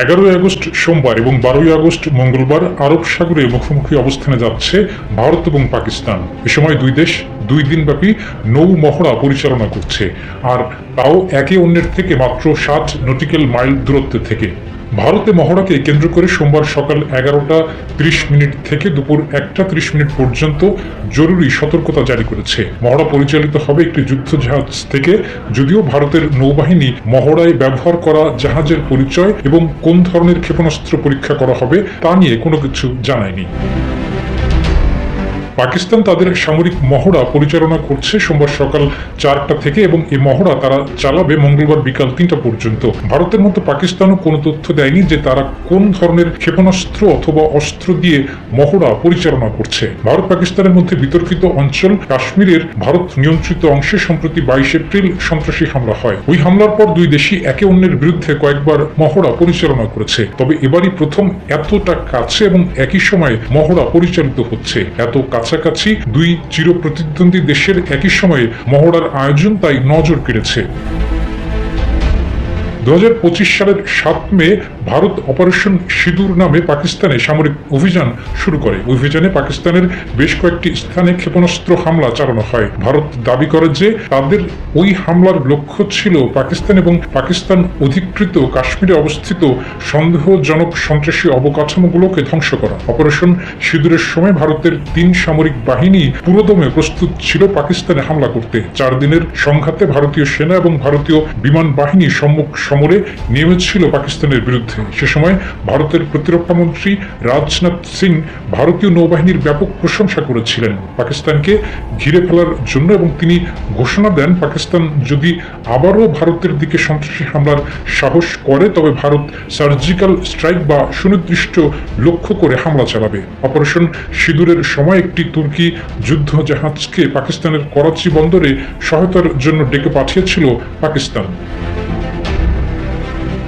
এগারোই আগস্ট সোমবার এবং বারোই আগস্ট মঙ্গলবার আরব সাগরে মুখোমুখি অবস্থানে যাচ্ছে ভারত এবং পাকিস্তান। এ সময় দুই দেশ দুই দিনব্যাপী নৌ মহড়া পরিচালনা করছে। আর তাও একে অন্যের থেকে মাত্র ষাট নটিক্যাল মাইল দূরত্বে থেকে। ভারতে মহড়াকে কেন্দ্র করে সোমবার সকাল এগারোটা ত্রিশ মিনিট থেকে দুপুর একটা ত্রিশ মিনিট পর্যন্ত জরুরি সতর্কতা জারি করেছে। মহড়া পরিচালিত হবে একটি যুদ্ধ জাহাজ থেকে, যদিও ভারতের নৌবাহিনী মহড়ায় ব্যবহার করা জাহাজের পরিচয় এবং কোন ধরনের ক্ষেপণাস্ত্র পরীক্ষা করা হবে তা নিয়ে কোনো কিছু জানায়নি। পাকিস্তান তাদের সামরিক মহড়া পরিচালনা করছে সোমবার সকাল চারটা থেকে এবং এই মহড়া তারা চালাবে মঙ্গলবার বিকাল তিনটা পর্যন্ত। ভারতের মতো পাকিস্তানও কোনো তথ্য দেয়নি যে তারা কোন ধরনের ক্ষেপণাস্ত্র অথবা অস্ত্র দিয়ে মহড়া পরিচালনা করছে। ভারত পাকিস্তানের মধ্যে বিতর্কিত অঞ্চল কাশ্মীরের ভারত নিয়ন্ত্রিত অংশে সম্প্রতি বাইশ এপ্রিল সন্ত্রাসী হামলা হয়। ওই হামলার পর দুই দেশই একে অন্যের বিরুদ্ধে কয়েকবার মহড়া পরিচালনা করেছে। তবে এবারই প্রথম এতটা কাছে এবং একই সময়ে মহড়া পরিচালিত হচ্ছে। এত কাছাকাছি দুই চির প্রতিদ্বন্দ্বী দেশের একই সময়ে মহড়ার আয়োজন তাই নজর কেড়েছে। দু হাজার পঁচিশ সালের সাত মে ভারত অপারেশন সিঁদুর নামে পাকিস্তানে সামরিক অভিযান শুরু করে। অভিযানে পাকিস্তানের বেশ কয়েকটি স্থানে ক্ষেপণাস্ত্র হামলা চালানো হয়। ভারত দাবি করে যে তাদের ওই হামলার লক্ষ্য ছিল পাকিস্তান এবং পাকিস্তান অধিকৃত কাশ্মীরে অবস্থিত সন্দেহজনক সন্ত্রাসী অবকাঠামোগুলোকে ধ্বংস করা। অপারেশন সিঁদুরের সময় ভারতের তিন সামরিক বাহিনী পুরোদমে প্রস্তুত ছিল পাকিস্তানে হামলা করতে। চার দিনের সংঘাতে ভারতীয় সেনা এবং ভারতীয় বিমান বাহিনী সম্মুখ সমরে নেমেছিল পাকিস্তানের বিরুদ্ধে। সে সময় ভারতের প্রতিরক্ষা মন্ত্রী রাজনাথ সিং ভারতীয় নৌবাহিনীর ব্যাপক প্রশংসা করেছিলেন। পাকিস্তানকে ঘিরে ফেলার জন্য এবং তিনি ঘোষণা দেন, পাকিস্তান যদি আবারও ভারতের দিকে সন্ত্রাসী হামলার সাহস করে, তবে ভারত সার্জিক্যাল স্ট্রাইক বা সুনির্দিষ্ট লক্ষ্য করে হামলা চালাবে। অপারেশন সিঁদুরের সময় একটি তুর্কি যুদ্ধ জাহাজকে পাকিস্তানের করাচি বন্দরে সহায়তার জন্য ডেকে পাঠিয়েছিল পাকিস্তান।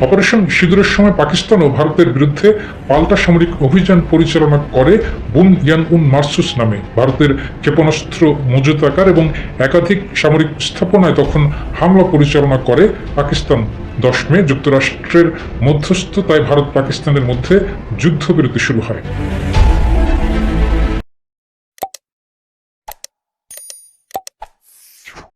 অপারেশন সিঁদুরের সময় পাকিস্তান ও ভারতের বিরুদ্ধে পাল্টা সামরিক অভিযান পরিচালনা করে বুন ইয়ান উন মার্সুস নামে। ভারতের ক্ষেপণাস্ত্র মজুতাকার এবং একাধিক সামরিক স্থাপনায় তখন হামলা পরিচালনা করে পাকিস্তান। দশ মে যুক্তরাষ্ট্রের মধ্যস্থতায় ভারত পাকিস্তানের মধ্যে যুদ্ধবিরতি শুরু হয়।